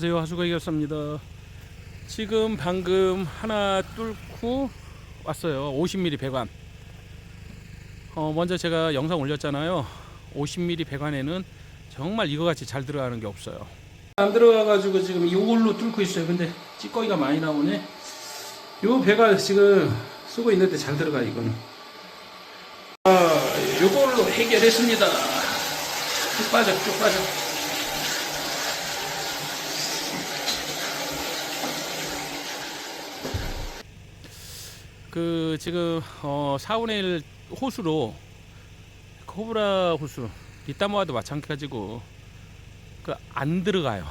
안녕하세요. 하수가 이겼습니다. 지금 방금 하나 뚫고 왔어요. 50mm 배관. 어, 먼저 제가 영상 올렸잖아요. 50mm 배관에는 정말 이거 같이 잘 들어가는 게 없어요. 안 들어가 가지고 지금 이걸로 뚫고 있어요. 근데 찌꺼기가 많이 나오네. 요 배관 지금 쓰고 있는데 잘 들어가 이거는. 아 요걸로 해결했습니다. 쭉 빠져 쭉 빠져 그 지금 어 4분의 1 호수로 코브라 호수 리타모아도 마찬가지고 그 안 들어가요.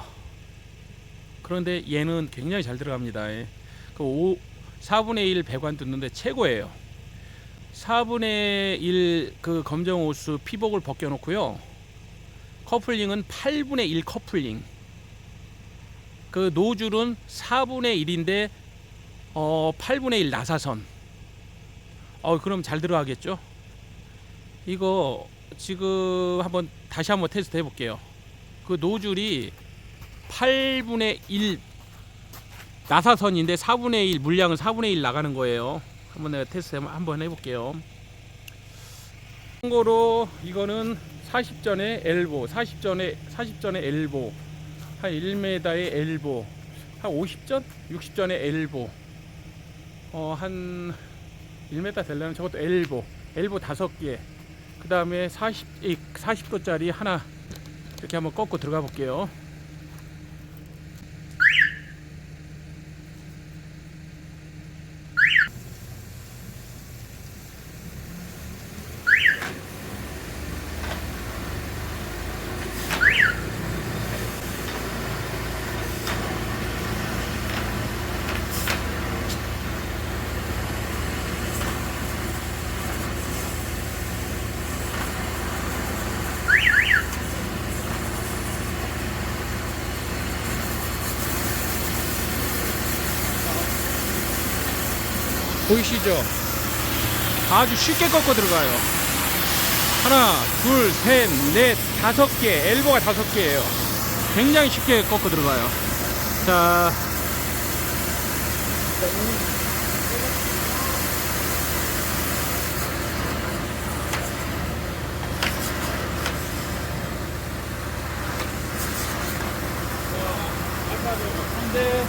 그런데 얘는 굉장히 잘 들어갑니다. 예. 그 5, 4분의 1 배관 뚫는데 최고예요. 4분의 1 그 검정 호수 피복을 벗겨 놓고요. 커플링은 8분의 1 커플링. 그 노즐은 4분의 1인데 어, 8분의 1 나사선. 어, 그럼 잘 들어가겠죠? 이거 지금 한번 다시 한번 테스트 해볼게요. 그 노즐이 8분의 1 나사선인데 4분의 1 물량은 4분의 1 나가는 거예요. 한번 내가 테스트 한번 해볼게요. 참고로 이거는 40전에 엘보, 40전에 40전에 엘보, 한 1m의 엘보, 한 50전, 60전에 엘보. 어, 한 1m 되려면 저것도 엘보, 엘보 다섯 개. 그 다음에 40, 40도짜리 하나 이렇게 한번 꺾고 들어가 볼게요. 보이시죠? 아주 쉽게 꺾어 들어가요. 하나, 둘, 셋, 넷, 다섯 개. 엘보가 다섯 개예요. 굉장히 쉽게 꺾어 들어가요. 자. 근데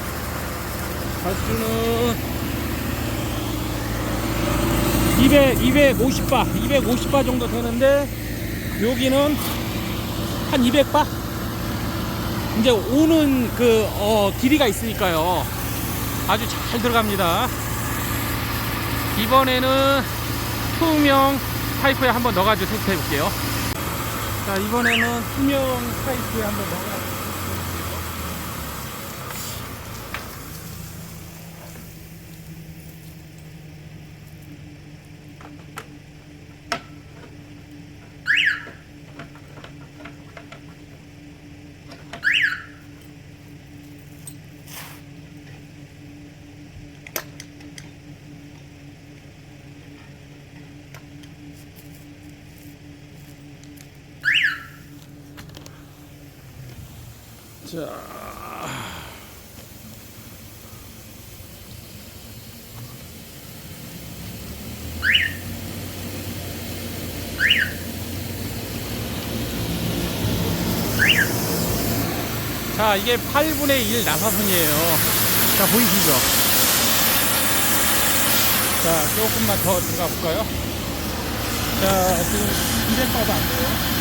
가수는 200, 250바, 250바 정도 되는데 여기는 한 200바? 이제 오는 그 어, 길이가 있으니까요. 아주 잘 들어갑니다. 이번에는 투명 파이프에 한번 넣어가지고 테스트 해볼게요. 자, 이번에는 투명 파이프에 한번 넣어가지고. 자. 자, 이게 8분의 1 나사선이에요. 자, 보이시죠? 자, 조금만 더 들어가 볼까요? 자, 지금 200바도 안 돼요.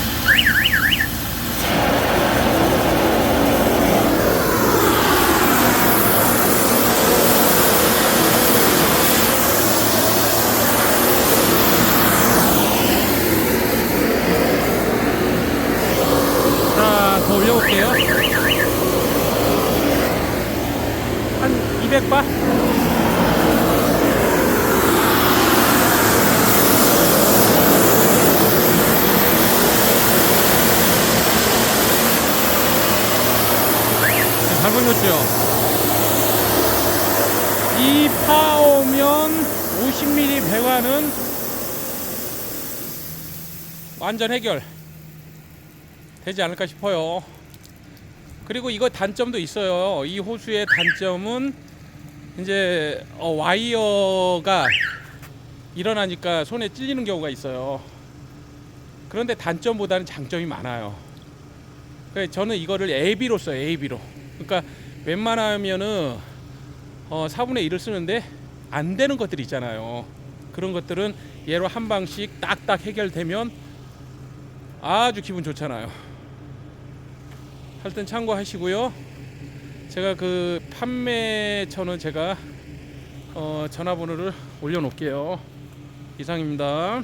자, 더 올려볼게요. 한 200바? 잘 보셨죠? 이 파오면 50mm 배관은 완전 해결 되지 않을까 싶어요. 그리고 이거 단점도 있어요. 이 호수의 단점은 이제 어, 와이어가 일어나니까 손에 찔리는 경우가 있어요. 그런데 단점보다는 장점이 많아요. 저는 이거를 AB로 써요. AB로. 그러니까 웬만하면은 어, 4분의 1을 쓰는데 안 되는 것들이 있잖아요. 그런 것들은 얘로 한 방씩 딱딱 해결되면 아주 기분 좋잖아요. 하여튼 참고하시고요. 제가 그 판매처는 제가 어, 전화번호를 올려놓을게요. 이상입니다.